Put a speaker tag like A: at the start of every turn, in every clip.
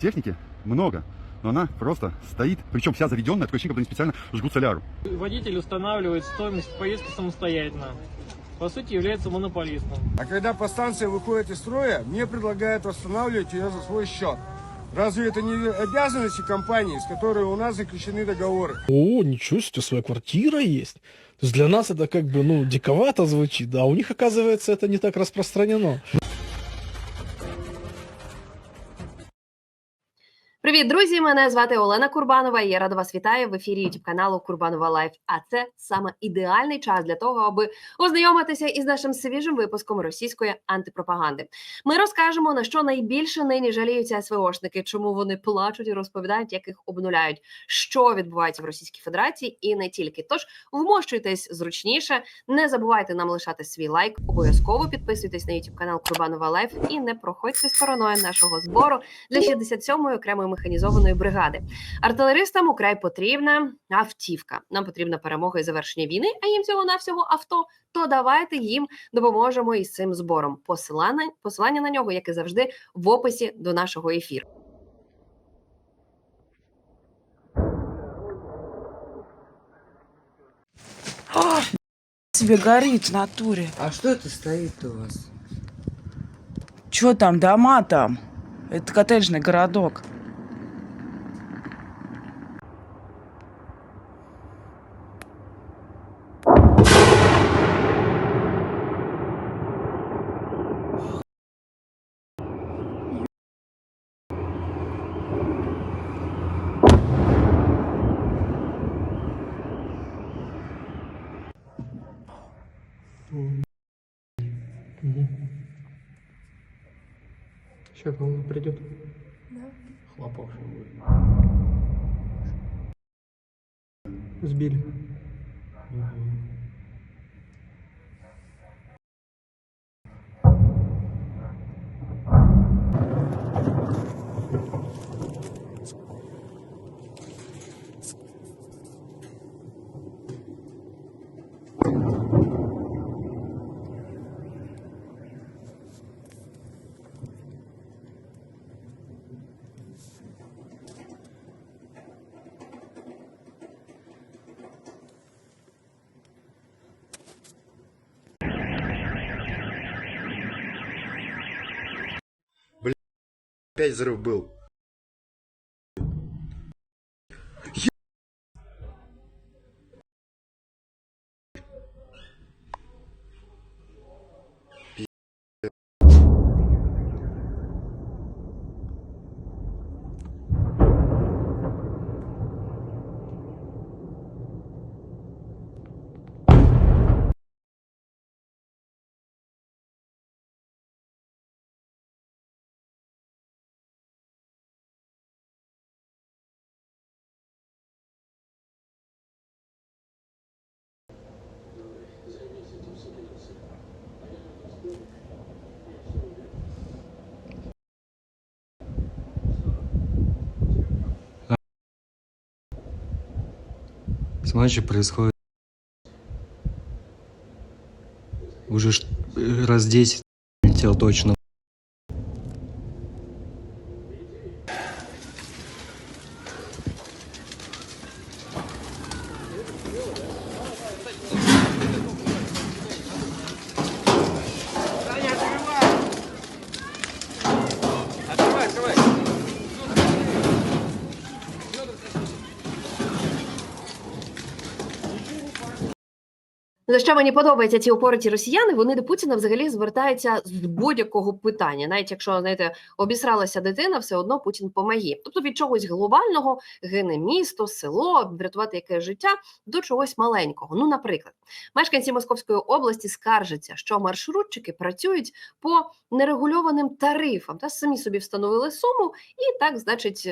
A: Техники много, но она просто стоит, причем вся заведенная, такое ощущение, как они специально жгут соляру.
B: Водитель устанавливает стоимость поездки самостоятельно. По сути, является монополистом.
C: А когда по станции выходит из строя, мне предлагают восстанавливать ее за свой счет. Разве это не обязанности компании, с которой у нас заключены договоры?
D: О, ничего себе, своя квартира есть. То есть для нас это как бы, ну, диковато звучит, а у них, оказывается, это не так распространено.
E: Привіт, друзі! Мене звати Олена Курбанова. Я рада вас вітаю в ефірі youtube каналу Курбанова Лайф. А це саме ідеальний час для того, аби ознайомитися із нашим свіжим випуском російської антипропаганди. Ми розкажемо на що найбільше нині жаліються СВОшники, чому вони плачуть і розповідають, як їх обнуляють, що відбувається в Російській Федерації, і не тільки. Тож вмощуйтесь зручніше, не забувайте нам лишати свій лайк. Обов'язково підписуйтесь на youtube канал Курбанова Лайф і не проходьте стороною нашого збору для 67-ї окремої механізованої бригади. Артилеристам украй потрібна автівка. Нам потрібна перемога і завершення війни, а їм цього навсього авто. То давайте їм допоможемо із цим збором. Посилання, посилання на нього, як і завжди, в описі до нашого ефіру.
F: тебе горит в натуре.
G: А что это стоит у вас?
F: Чё там, дома там? Это коттеджный городок.
B: Сейчас он придет. Да. Хлопок будет. Сбили.
H: Опять взрыв был.
I: Что происходит. Уже э, раз 10 летел точно.
E: За що мені подобаються ці упориті росіяни? Вони до Путіна взагалі звертаються з будь-якого питання, навіть якщо знаєте, обісралася дитина, все одно Путін помагає. Тобто від чогось глобального гине місто, село, врятувати яке життя до чогось маленького. Ну, наприклад, мешканці Московської області скаржаться, що маршрутчики працюють по нерегульованим тарифам, та самі собі встановили суму і так, значить,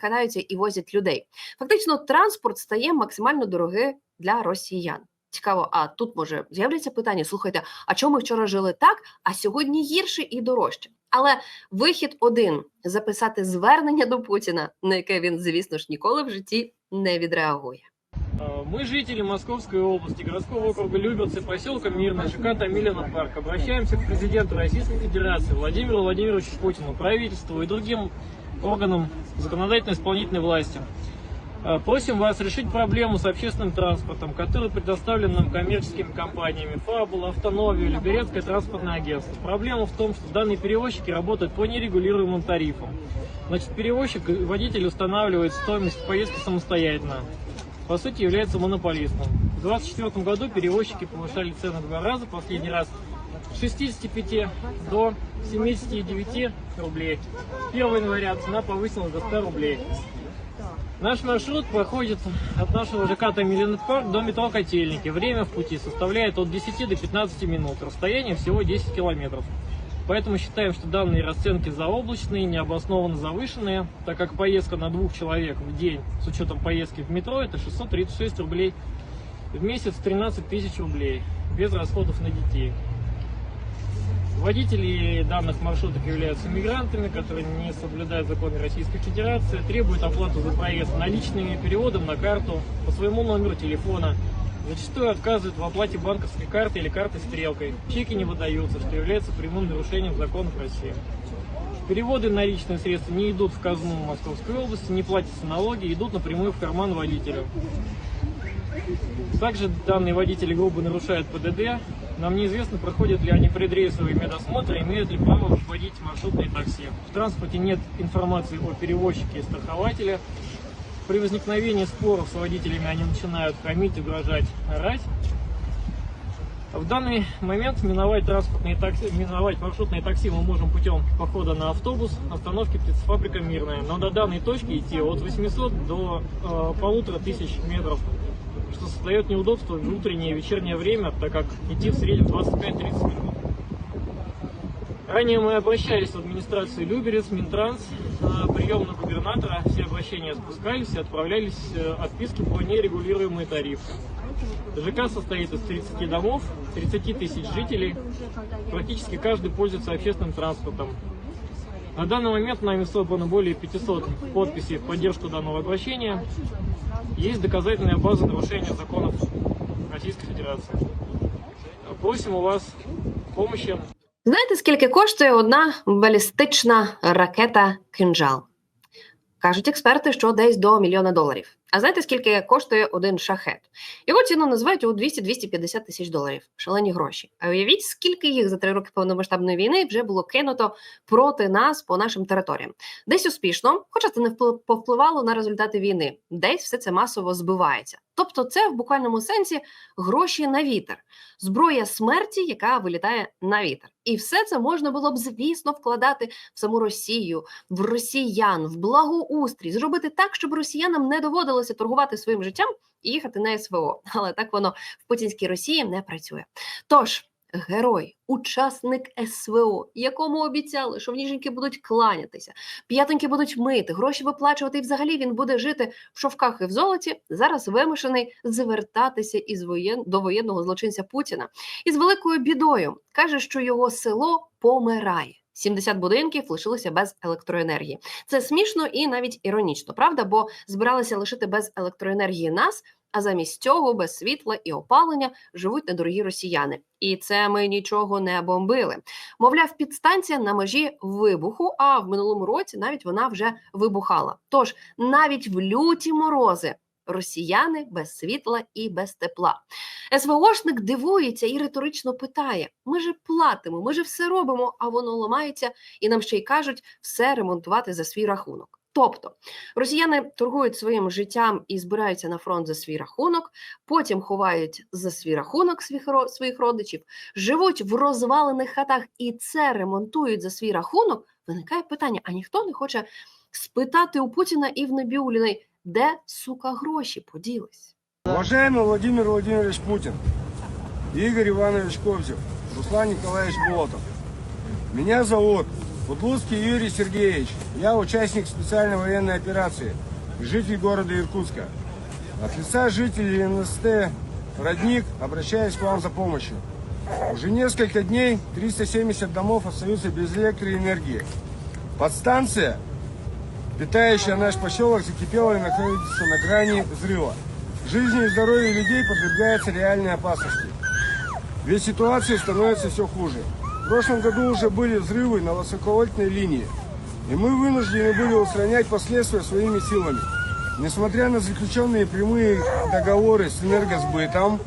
E: катаються і возять людей. Фактично, транспорт стає максимально дорогий для росіян. Цікаво, а тут може з'являться питання: слухайте, а чому ми вчора жили так, а сьогодні гірше і дорожче? Але вихід один записати звернення до Путіна, на яке він, звісно ж, ніколи в житті не відреагує.
B: А, Мы жители Московской области, городского округа Люберцы, поселка Мирный, ЖК Томилина парк. Обращаемся к президенту Российской Федерации Владимиру Владимировичу Путину, правительству и другим органам законодательной исполнительной власти. Э, Просим вас решить проблему с общественным транспортом, который предоставлен нам коммерческими компаниями Фабула, Автоновия, Люберецкое транспортное агентство. Проблема в том, что данные перевозчики работают по нерегулируемым тарифам. Значит, перевозчик, и водитель устанавливает стоимость поездки самостоятельно. По сути, является монополистом. В 2024 году перевозчики повышали цены два раза, последний раз с 65 до 79 рублей. 1 января цена повысилась до 100 рублей. Наш маршрут проходит от нашего ЖК Томилиный парк до метро Котельники. Время в пути составляет от 10 до 15 минут. Расстояние всего 10 километров. Поэтому считаем, что данные расценки заоблачные, необоснованно завышенные, так как поездка на двух человек в день с учетом поездки в метро это 636 рублей, в месяц 13 тысяч рублей, без расходов на детей. Водители данных маршруток являются мигрантами, которые не соблюдают законы Российской Федерации, требуют оплату за проезд наличными, переводом на карту, по своему номеру телефона. Зачастую отказывают в оплате банковской карты или карты стрелкой. Чеки не выдаются, что является прямым нарушением законов России. Переводы наличные средства не идут в казну Московской области, не платятся налоги, идут напрямую в карман водителю. Также данные водители грубо нарушают ПДД. Нам неизвестно, проходят ли они предрейсовые медосмотры, имеют ли право водить маршрутные такси. В транспорте нет информации о перевозчике и страхователе. При возникновении споров с водителями они начинают хамить, угрожать, орать. В данный момент миновать транспортные такси, миновать маршрутные такси мы можем путем похода на автобус, остановки птицефабрика Мирная. Но до данной точки идти от 800 до э, полутора тысяч метров, что создает неудобство в утреннее и вечернее время, так как идти в среднем 25-30 минут. Ранее мы обращались в администрацию Люберец, Минтранс, прием на губернатора, все обращения спускались и отправлялись э, отписки по нерегулируемый тариф. ЖК состоит из 30 домов, 30 тысяч жителей. Практически каждый пользуется общественным транспортом. На данный момент нами собрано более 500 подписей в поддержку данного обращения. Есть доказательная база нарушения законов Российской Федерации. Просим у вас помощи.
E: Знаєте, скільки коштує одна балістична ракета кинжал? Кажуть експерти, що десь до мільйона доларів. А знаєте, скільки коштує один шахет? Його ціну називають у 200-250 тисяч доларів. Шалені гроші. А уявіть, скільки їх за три роки повномасштабної війни вже було кинуто проти нас по нашим територіям. Десь успішно, хоча це не впли- повпливало на результати війни, десь все це масово збивається. Тобто, це в буквальному сенсі гроші на вітер, зброя смерті, яка вилітає на вітер. І все це можна було б, звісно, вкладати в саму Росію, в росіян, в благоустрій, зробити так, щоб росіянам не доводилося торгувати своїм життям і їхати на СВО. Але так воно в путінській Росії не працює. Тож. Герой, учасник СВО, якому обіцяли, що в ніженьки будуть кланятися, п'ятеньки будуть мити, гроші виплачувати, і взагалі він буде жити в шовках і в золоті. Зараз вимушений звертатися із воєн до воєнного злочинця Путіна із великою бідою. каже, що його село помирає. 70 будинків лишилися без електроенергії. Це смішно і навіть іронічно, правда? Бо збиралися лишити без електроенергії нас, а замість цього без світла і опалення живуть недорогі росіяни. І це ми нічого не бомбили. Мовляв, підстанція на межі вибуху, а в минулому році навіть вона вже вибухала. Тож навіть в люті морози росіяни без світла і без тепла. СВОшник дивується і риторично питає: ми же платимо, ми же все робимо, а воно ламається, і нам ще й кажуть все ремонтувати за свій рахунок. Тобто росіяни торгують своїм життям і збираються на фронт за свій рахунок, потім ховають за свій рахунок своїх родичів, живуть в розвалених хатах і це ремонтують за свій рахунок. Виникає питання: а ніхто не хоче спитати у Путіна і в Набіуліної, де сука гроші поділись?
C: Уважаемый Владимир Владимирович Путин, Игорь Иванович Кобзев, Руслан Николаевич Болотов. Меня зовут Будлуцкий Юрий Сергеевич. Я участник специальной военной операции, житель города Иркутска. От лица жителей НСТ «Родник» обращаюсь к вам за помощью. Уже несколько дней 370 домов остаются без электроэнергии. Подстанция, питающая наш поселок, закипела и находится на грани взрыва. Жизни и здоровье людей подвергается реальной опасности. Ведь ситуация становится все хуже. В прошлом году уже были взрывы на высоковольтной линии. И мы вынуждены были устранять последствия своими силами. Несмотря на заключенные прямые договоры с энергосбытом,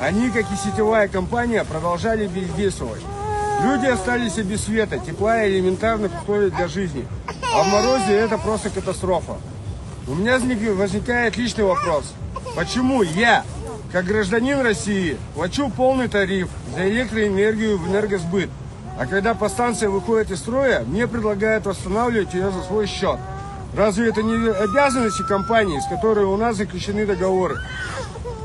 C: они, как и сетевая компания, продолжали бездействовать. Люди остались без света, тепла и элементарных условий для жизни. А в морозе это просто катастрофа. У меня возник- возникает личный вопрос. Почему я, как гражданин России, плачу полный тариф за электроэнергию в энергосбыт, а когда подстанция выходит из строя, мне предлагают восстанавливать ее за свой счет? Разве это не обязанности компании, с которой у нас заключены договоры?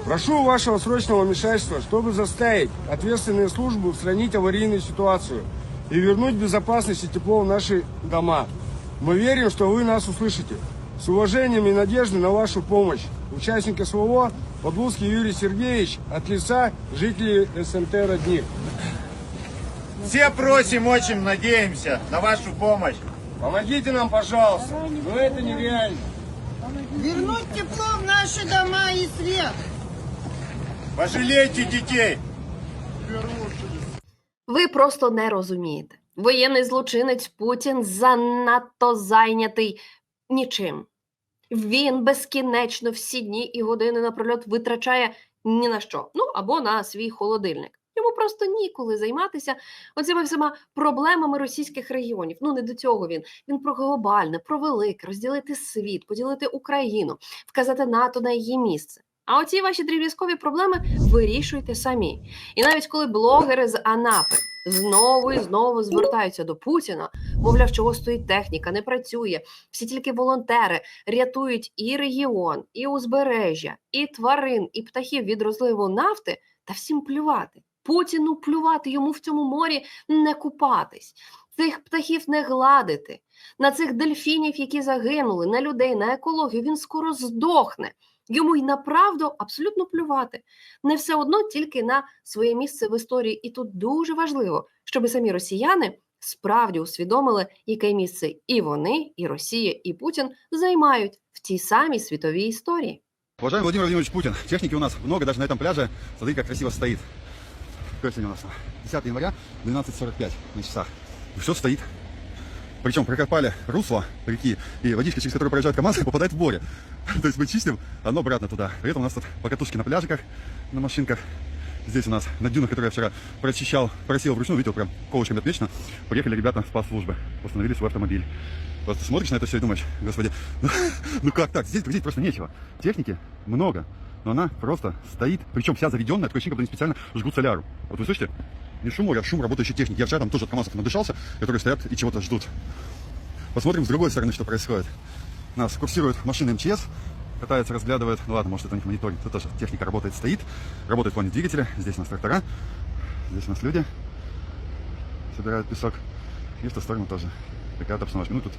C: Прошу вашего срочного вмешательства, чтобы заставить ответственные службы устранить аварийную ситуацию и вернуть безопасность и тепло в наши дома. Мы верим, что вы нас услышите. С уважением и надеждой на вашу помощь. Участник СВО Подлуцкий Юрий Сергеевич от лица жителей СМТ Родник.
H: Все просим, очень надеемся на вашу помощь.
C: Помогите нам, пожалуйста. Но это нереально.
J: Вернуть тепло в наши дома и свет.
H: Пожалейте детей.
E: Ви просто не розумієте. Воєнний злочинець Путін занадто зайнятий нічим. Він безкінечно всі дні і години напрольот витрачає ні на що. Ну або на свій холодильник. Йому просто ніколи займатися оцими всіма проблемами російських регіонів. Ну не до цього він. Він про глобальне, про велике, розділити світ, поділити Україну, вказати НАТО на її місце. А оці ваші дріб'язкові проблеми вирішуйте самі. І навіть коли блогери з Анапи знову і знову звертаються до Путіна, мовляв, чого стоїть техніка, не працює. Всі тільки волонтери рятують і регіон, і узбережжя, і тварин, і птахів від розливу нафти, та всім плювати. Путіну плювати йому в цьому морі не купатись, цих птахів не гладити, на цих дельфінів, які загинули, на людей, на екологію. Він скоро здохне. Йому й на правду абсолютно плювати. Не все одно тільки на своє місце в історії. І тут дуже важливо, щоб самі росіяни справді усвідомили, яке місце і вони, і Росія, і Путін займають в тій самій світовій історії.
A: Уважаемый Владимир Владимирович Путин, техники у нас много, даже на этом пляже. Смотри, как красиво стоит. Какой сегодня у нас? 10 января, 12.45 на часах. Все стоит. Причем прокопали русло реки, и водичка, через которую проезжает КАМАЗ, попадает в море. То есть мы чистим, оно обратно туда. При этом у нас тут покатушки на пляжиках, на машинках. Здесь у нас на дюнах, которые я вчера прочищал, просил вручную, видел, прям колышками отмечено. Приехали ребята с спецслужбы, установили свой автомобиль. Просто смотришь на это все и думаешь, господи, ну, ну как так? Здесь грузить просто нечего. Техники много, но она просто стоит, причем вся заведенная, такое ощущение, как будто они специально жгут соляру. Вот вы слышите? Не шум моря, а шум работающей техники. Я вчера там тоже от КамАЗов надышался, которые стоят и чего-то ждут. Посмотрим с другой стороны, что происходит. Нас курсирует машина МЧС, катается, разглядывает. Ну ладно, может это у них мониторинг. Тут тоже техника работает, стоит. Работает в плане двигателя. Здесь у нас трактора. Здесь у нас люди собирают песок. И в ту сторону тоже такая обстановка. Ну тут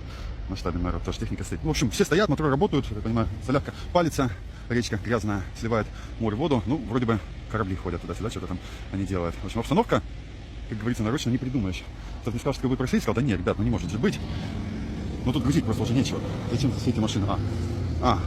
A: масштабный народ, тоже техника стоит. Ну, в общем, все стоят, моторы работают, я понимаю, солярка палится, речка грязная, сливает море воду. Ну, вроде бы корабли ходят туда-сюда, что-то там они делают. В общем, обстановка, как говорится, нарочно не придумаешь. Кто-то мне сказал, что вы прошли, сказал, да нет, ребят, ну не может же быть. Ну тут грузить просто уже нечего. Зачем все эти машины? А, а,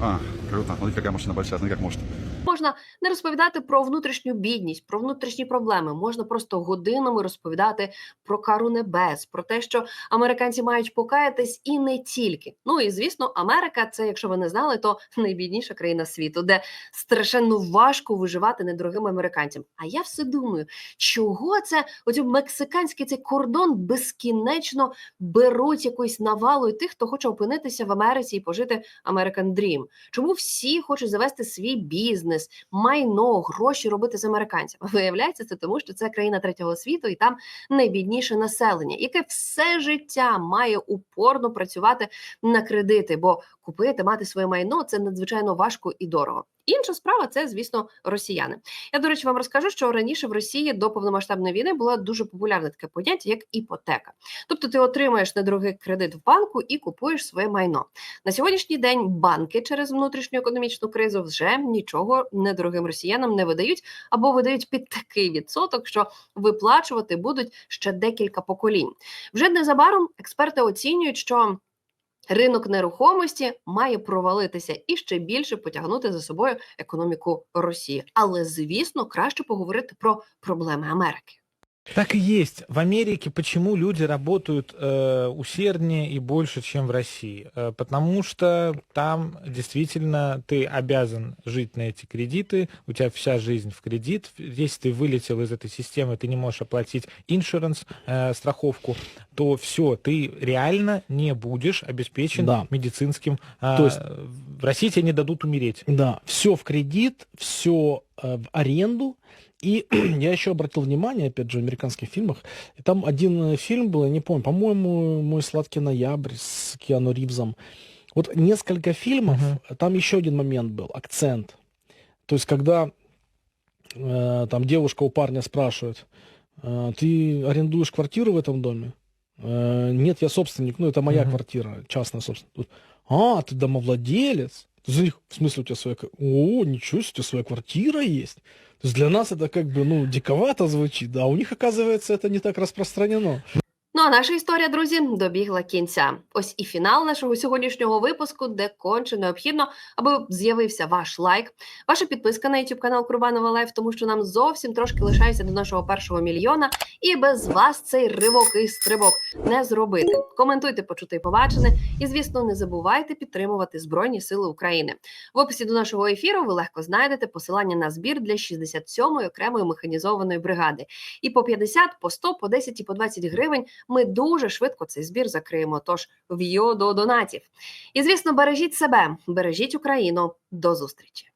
A: а, круто. Смотри, какая машина большая, смотри, как может.
E: Можна не розповідати про внутрішню бідність, про внутрішні проблеми. Можна просто годинами розповідати про кару небес, про те, що американці мають покаятись, і не тільки. Ну і звісно, Америка це, якщо ви не знали, то найбідніша країна світу, де страшенно важко виживати недорогим американцям. А я все думаю, чого це оцю мексиканський цей кордон безкінечно беруть якоюсь навалою тих, хто хоче опинитися в Америці і пожити American Dream? Чому всі хочуть завести свій бізнес, майно, гроші робити з американцями? Виявляється, це тому, що це країна третього світу, і там найбідніше населення, яке все життя має упорно працювати на кредити, бо купити, мати своє майно це надзвичайно важко і дорого. Інша справа це, звісно, росіяни. Я, до речі, вам розкажу, що раніше в Росії до повномасштабної війни було дуже популярне таке поняття, як іпотека. Тобто ти отримаєш недорогий кредит в банку і купуєш своє майно. На сьогоднішній день банки через внутрішню економічну кризу вже нічого недорогим росіянам не видають або видають під такий відсоток, що виплачувати будуть ще декілька поколінь. Вже незабаром експерти оцінюють, що. Ринок нерухомості має провалитися і ще більше потягнути за собою економіку Росії. Але звісно, краще поговорити про проблеми Америки.
K: Так и есть. В Америке почему люди работают э, усерднее и больше, чем в России? Э, потому что там действительно ты обязан жить на эти кредиты, у тебя вся жизнь в кредит. Если ты вылетел из этой системы, ты не можешь оплатить иншуранс, э, страховку, то все, ты реально не будешь обеспечен
D: Да.
K: медицинским. э,
D: То есть-
K: в России тебе не дадут умереть.
D: Да, все в кредит, все в аренду. И я еще обратил внимание, опять же, в американских фильмах, и там один э, фильм был, я не помню, по-моему, «Мой сладкий ноябрь» с Киану Ривзом. Вот несколько фильмов, там еще один момент был, акцент. То есть, когда э, там девушка у парня спрашивает, «Э, ты арендуешь квартиру в этом доме? «Э, нет, я собственник, ну это моя
K: Мгм.
D: квартира, частная собственность. А, ты домовладелец? За них, в смысле, у тебя своя... ка- О, ничего себе, у тебя своя квартира есть. То есть для нас это как бы, ну, диковато звучит, а у них, оказывается, это не так распространено.
E: Ну а наша історія, друзі, добігла кінця. Ось і фінал нашого сьогоднішнього випуску, де конче необхідно, аби з'явився ваш лайк, ваша підписка на YouTube канал Курбанова Лайф, тому що нам зовсім трошки лишається до нашого першого мільйона, і без вас цей ривок і стрибок не зробити. Коментуйте, почути і побачене, і звісно, не забувайте підтримувати Збройні Сили України. В описі до нашого ефіру ви легко знайдете посилання на збір для 67-ї окремої механізованої бригади. І по 50, по 100, по 10 і по 20 гривень ми дуже швидко цей збір закриємо. Тож в'йо до донатів. І звісно, бережіть себе, бережіть Україну. До зустрічі.